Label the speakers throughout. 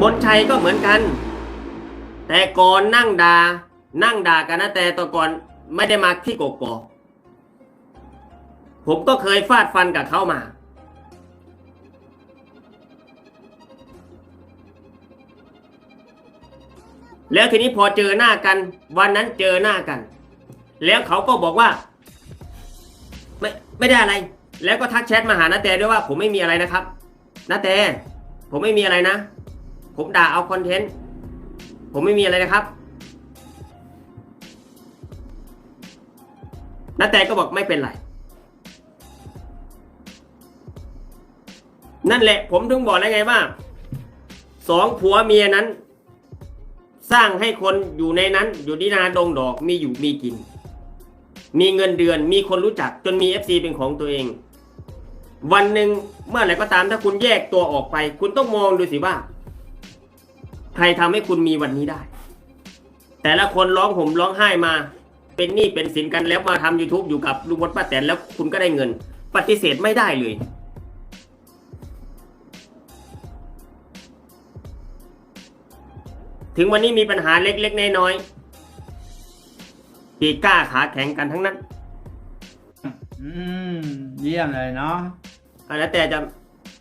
Speaker 1: มนชัยก็เหมือนกัน แต่ก่อนนั่งดา่านั่งด่ากันนะแต่ตอนก่อนไม่ได้มาที่กกอกผมก็เคยฟาดฟันกับเขามา แล้วทีนี้พอเจอหน้ากัน วันนั้นเจอหน้ากัน แล้วเขาก็บอกว่า ไม่ไม่ได้อะไร แล้วก็ทักแชทมาหานาแตด้วยว่า ผมไม่มีอะไรนะครับนาแตผมไม่มีอะไรนะ ผมด่าเอาคอนเทนต์ ผมไม่มีอะไรนะครับนาแตก็บอกไม่เป็นไร นั่นแหละ ผมถึงบอกแล้วไงว่าสองผัวเมียนั้น สร้างให้คนอยู่ในนั้น อยู่ที่นาดงดอกมีอยู่มีกิน มีเงินเดือน มีคนรู้จักจนมี FC เป็นของตัวเอง วันหนึ่งเมื่อไหร่ก็ตามถ้าคุณแยกตัวออกไป คุณต้องมองดูสิว่า ใครทำให้คุณมีวันนี้ได้ แต่ละคนร้องห่มร้องไห้มา เป็นหนี้เป็นสินกันแล้วมาทำ YouTube อยู่กับลุงพลป้าแตนแล้วคุณก็ได้เงิน ปฏิเสธไม่ได้เลย ถึงวันนี้มีปัญหาเล็กๆน้อยๆปีกล้าขาแข็งกันทั้งนั้น
Speaker 2: อืม เยี่ยมเลยเนาะ
Speaker 1: อันนั้นแต่จะ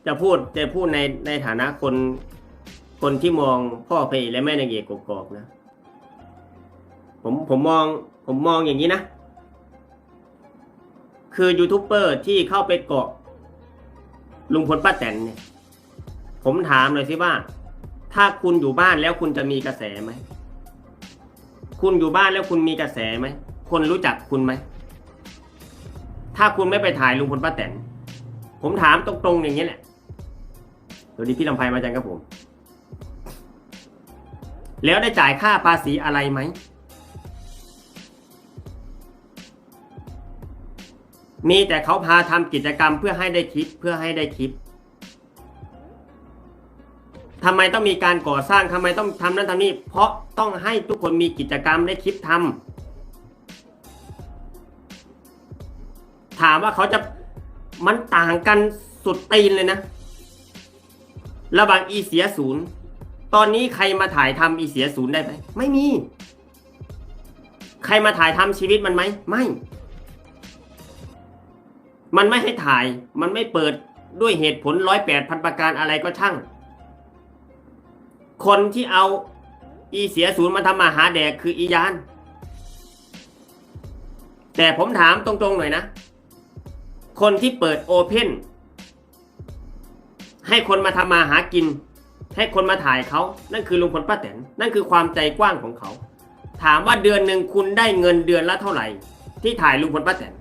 Speaker 1: จะพูดจะพูดในในฐานะคน คนที่มองพ่อเพลและแม่นางเอกกอกๆนะ ผมผมมองผมมองอย่างนี้นะ คือยูทูบเบอร์ที่เข้าไปเกาะลุงพลป้าแตนเนี่ย ผมถามเลยสิว่า ถ้าคุณอยู่บ้านแล้วคุณจะมีกระแสไหม คุณอยู่บ้านแล้วคุณมีกระแสไหม คนรู้จักคุณไหม ถ้าคุณไม่ไปถ่ายลุงพลป้าแตน ผมถามตรงๆอย่างนี้แหละสวัสดีพี่ลำไพมาจังครับผม แล้วได้จ่ายค่าภาษีอะไรไหม มีแต่เขาพาทำกิจกรรมเพื่อให้ได้คลิปเพื่อให้ได้คลิปทำไมต้องมีการก่อสร้างทำไมต้องทำนั้นทำนี่เพราะต้องให้ทุกคนมีกิจกรรมได้คลิปทำถามว่าเขาจะมันต่างกันสุดตีนเลยนะ ระหว่างอีเสียศูนย์ ตอนนี้ใครมาถ่ายทำอีเสียศูนย์ได้ไหมไม่มี ใครมาถ่ายทำชีวิตมันไหมไม่ มันไม่ให้ถ่าย มันไม่เปิดด้วยเหตุผลร้อยแปดพันประการอะไรก็ช่าง คนที่เอาอีเสียศูนย์มาทำมาหาแดกคืออียาน แต่ผมถามตรงๆหน่อยนะ คนที่เปิดโอเพนให้คนมาทำมาหากิน ให้คนมาถ่ายเขา นั่นคือลุงพลป้าแตนนั่นคือความใจกว้างของเขา ถามว่าเดือนหนึ่งคุณได้เงินเดือนละเท่าไหร่ ที่ถ่ายลุงพลป้าแตน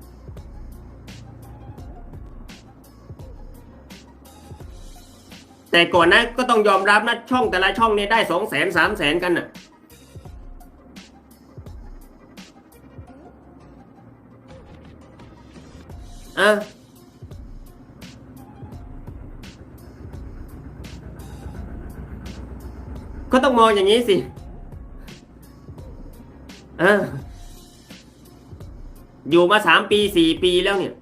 Speaker 1: แต่ก่อนนะก็ต้องยอมรับนะช่องแต่ละช่องเนี่ยได้สองแสนสามแสนกันน่ะเออ ก็ต้องมองอย่างนี้สิออยู่มาสามปีสี่ปีแล้วเนี่ย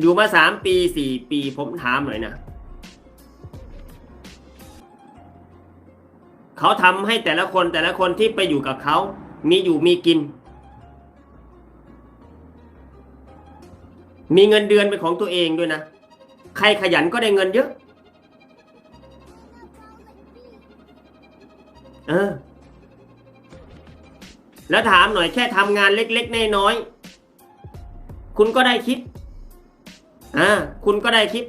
Speaker 1: อยู่มาสามปีสี่ปีผมถามหน่อยนะเขาทำให้แต่ละคนแต่ละคนที่ไปอยู่กับเขา มีอยู่มีกิน มีเงินเดือนเป็นของตัวเองด้วยนะ ใครขยันก็ได้เงินเยอะ เออ แล้วถามหน่อยแค่ทำงานเล็กๆน้อยๆคุณก็ได้คิดอ่าคุณก็ได้คิด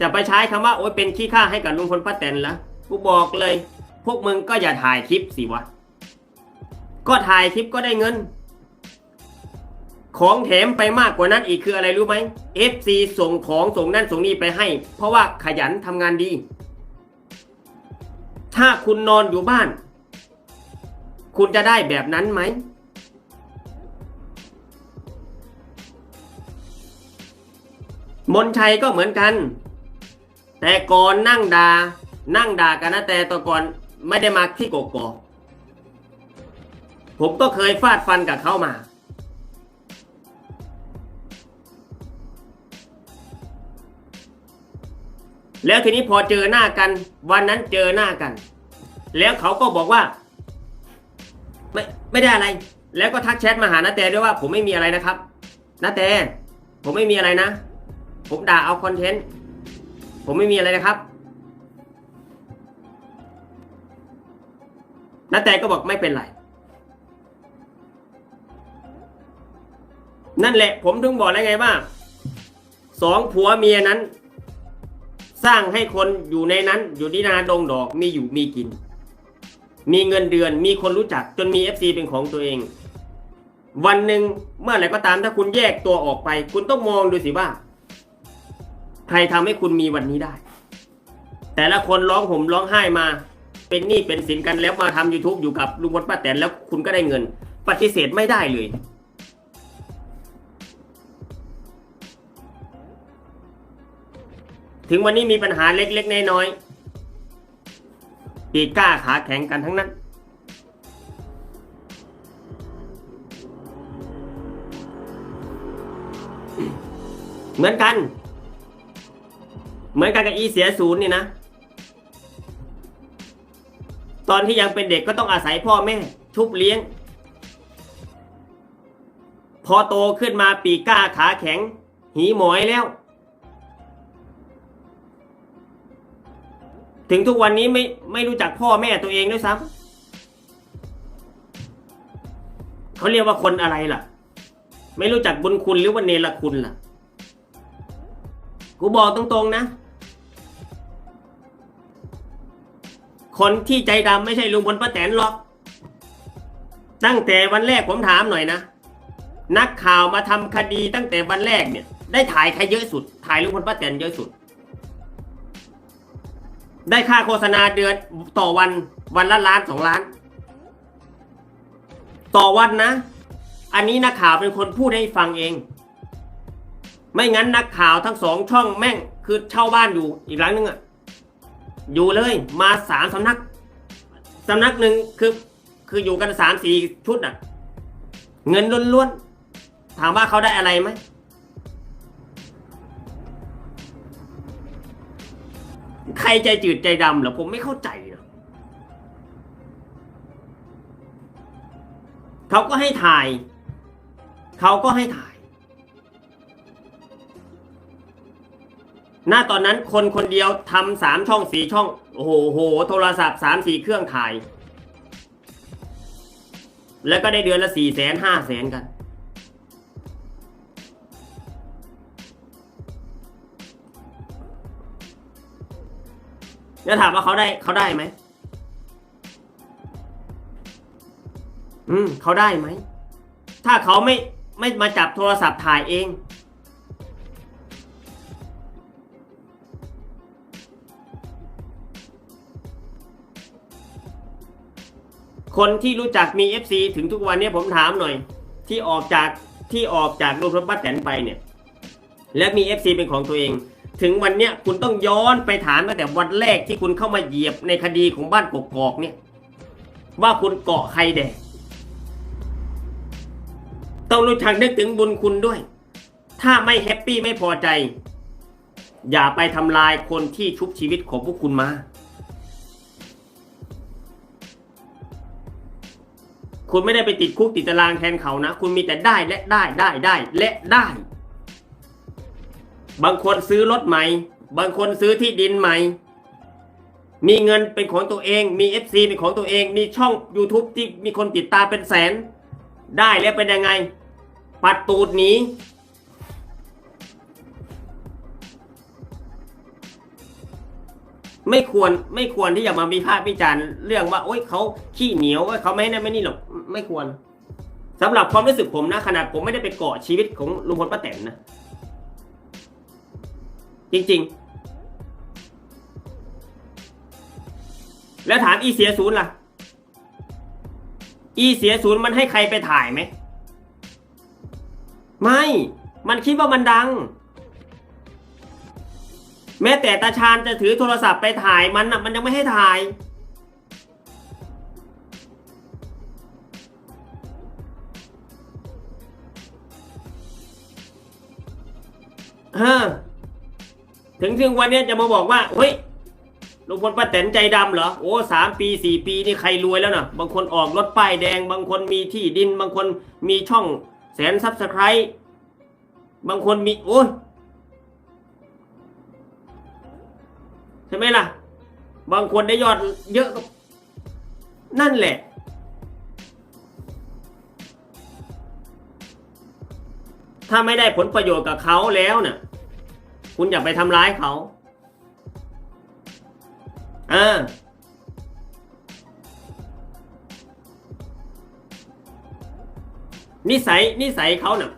Speaker 1: จะไปใช้คำว่าโอ้ยเป็นขี้ข้าให้กับลุงพลป้าแตนละกูบอกเลย พวกมึงก็อย่าถ่ายคลิปสิวะ ก็ถ่ายคลิปก็ได้เงิน ของแถมไปมากกว่านั้นอีกคืออะไรรู้ไหม FC ส่งของส่งนั่นส่งนี่ไปให้ เพราะว่าขยันทำงานดี ถ้าคุณนอนอยู่บ้าน คุณจะได้แบบนั้นไหม มนชัยก็เหมือนกัน แต่ก่อนนั่งดา่านั่งด่ากันนะแต่ตอก่อนไม่ได้มาที่กกอกผมก็เคยฟาดฟันกับเขามา แล้วทีนี้พอเจอหน้ากัน วันนั้นเจอหน้ากัน แล้วเขาก็บอกว่า ไม่ไม่ได้อะไร แล้วก็ทักแชทมาหานาแตด้วยว่า ผมไม่มีอะไรนะครับนาแตผมไม่มีอะไรนะ ผมด่าเอาคอนเทนต์ผมไม่มีอะไรนะครับนาแตก็บอกไม่เป็นไร นั่นแหละ ผมถึงบอกแล้วไงว่าสองผัวเมียนั้น สร้างให้คนอยู่ในนั้นอยู่ที่นาดงดอกมีอยู่มีกิน มีเงินเดือนมีคนรู้จักจนมีเอฟซีเป็นของตัวเอง วันหนึ่งเมื่อไหร่ก็ตามถ้าคุณแยกตัวออกไป คุณต้องมองดูสิว่า ใครทำให้คุณมีวันนี้ได้ แต่ละคนร้องห่มร้องไห้มา เป็นหนี้เป็นสินกันแล้วมาทำ YouTube อยู่กับลุงพลป้าแตนแล้วคุณก็ได้เงิน ปฏิเสธไม่ได้เลย ถึงวันนี้มีปัญหาเล็กๆน้อยๆปีก้าขาแข็งกันทั้งนั้น เหมือนกัน เหมือนกันกับอีเสียศูนย์นี่นะ ตอนที่ยังเป็นเด็กก็ต้องอาศัยพ่อแม่ ชุบเลี้ยง พอโตขึ้นมาปีก้าขาแข็ง หีหมอยแล้ว ถึงทุกวันนี้ไม่ไม่รู้จักพ่อแม่ตัวเองด้วยซ้ำเขาเรียกว่าคนอะไรล่ะ ไม่รู้จักบุญคุณหรือว่าเนรคุณล่ะ กูบอกตรงๆนะ คนที่ใจดำไม่ใช่ลุงพลป้าแตนหรอก ตั้งแต่วันแรกผมถามหน่อยนะ นักข่าวมาทำคดีตั้งแต่วันแรกเนี่ย ได้ถ่ายใครเยอะสุด ถ่ายลุงพลป้าแตนเยอะสุด ได้ค่าโฆษณาเดือนต่อวันวันละล้านสองล้าน ต่อวันนะ อันนี้นักข่าวเป็นคนพูดให้ฟังเอง ไม่งั้นนักข่าวทั้งสองช่องแม่งคือเช่าบ้านอยู่อีกหลังนึงอะอยู่เลยมาสามสำนักสำนักหนึ่งคือคืออยู่กันสามสี่ชุดอะเงินล้วนๆถามว่าเขาได้อะไรไหม ใครใจจืดใจดำเหรอผมไม่เข้าใจนะเขาก็ให้ถ่าย เขาก็ให้ถ่าย หน้าตอนนั้นคนคนเดียวทำสามช่องสี่ช่อง โอ้โหโห โทรศัพท์สามสี่เครื่องถ่าย แล้วก็ได้เดือนละสี่แสนห้าแสนกัน แล้วถามว่าเขาได้เขาได้ไหมอืมเขาได้ไหม ถ้าเขาไม่ไม่มาจับโทรศัพท์ถ่ายเอง คนที่รู้จักมี FC ถึงทุกวันนี้ผมถามหน่อย ที่ออกจากที่ออกจากรูปรถป้าแตนไปเนี่ย และมี FC เป็นของตัวเอง ถึงวันเนี้ยคุณต้องย้อนไปถามตั้งแต่วันแรกที่คุณเข้ามาเหยียบในคดีของบ้านกกอกเนี่ย ว่าคุณเกาะใครแดกต้องรู้จักนึกถึงบุญคุณด้วย ถ้าไม่แฮปปี้ไม่พอใจ อย่าไปทำลายคนที่ชุบชีวิตของพวกคุณมา คุณไม่ได้ไปติดคุกติดตารางแทนเขานะ คุณมีแต่ได้และได้ได้ได้และได้ บางคนซื้อรถใหม่ บางคนซื้อที่ดินใหม่ มีเงินเป็นของตัวเอง มี FC เป็นของตัวเอง มีช่อง YouTube ที่มีคนติดตามเป็นแสน ได้แล้วเป็นยังไง ปัดตูดหนีไม่ควรไม่ควรที่จะมามีภาพวิจารณ์เรื่องว่าโอ๊ยเขาขี้เหนียวว่าเขาไม่นั่นไม่นี่หรอกไม่ควรสำหรับความรู้สึกผมนะขนาดผมไม่ได้ไปเกาะชีวิตของลุงพลป้าแตนนะ จริง ๆ แล้วถามอีเสียศูนย์ล่ะ อีเสียศูนย์มันให้ใครไปถ่ายไหม ไม่ มันคิดว่ามันดัง แม้แต่ตาชาญจะถือโทรศัพท์ไปถ่ายมันน่ะมันยังไม่ให้ถ่ายเออ ถึงถึงวันนี้จะมาบอกว่าเฮ้ยลุงพลป้าแตนใจดำเหรอโอ้สามปีสี่ปีนี่ใครรวยแล้วนะบางคนออกรถป้ายแดง บางคนมีที่ดิน บางคนมีช่องแสนซับสไครต์บางคนมีโอ้ยใช่ไหมล่ะ บางคนได้ยอดเยอะนั่นแหละ ถ้าไม่ได้ผลประโยชน์กับเขาแล้วน่ะ คุณอย่าไปทำร้ายเขาเออนิสัยนิสัยเขาเน่ะ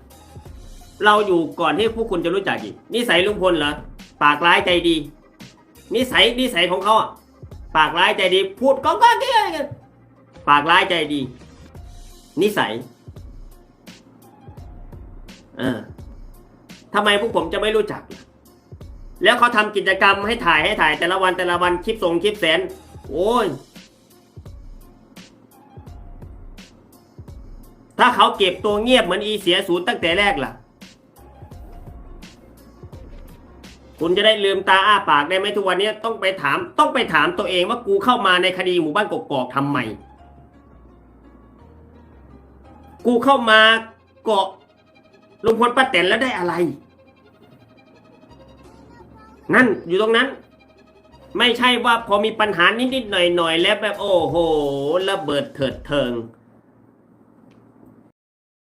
Speaker 1: เราอยู่ก่อนที่พวกคุณจะรู้จักอีกนิสัยลุงพลเหรอปากร้ายใจดี นิสัยนิสัยของเขาอะปากร้ายใจดี พูดก็ก็เกี้ยปากร้ายใจดี นิสัยเออทำไมพวกผมจะไม่รู้จัก แล้วเขาทำกิจกรรมให้ถ่ายให้ถ่ายแต่ละวันแต่ละวันคลิปส่งคลิปแสน โอ้ย ถ้าเขาเก็บตัวเงียบเหมือนอีเสียศูนย์ตั้งแต่แรกล่ะ คุณจะได้ลืมตาอ้าปากได้ไหมทุกวันนี้ต้องไปถาม ต้องไปถามตัวเองว่ากูเข้ามาในคดีหมู่บ้านกกอกทำไม กูเข้ามาเกาะลุงพลป้าแตนแล้วได้อะไร นั่นอยู่ตรงนั้น ไม่ใช่ว่าพอมีปัญหานิดๆหน่อยๆแล้วแบบโอ้โหระเบิดเถิดเทิง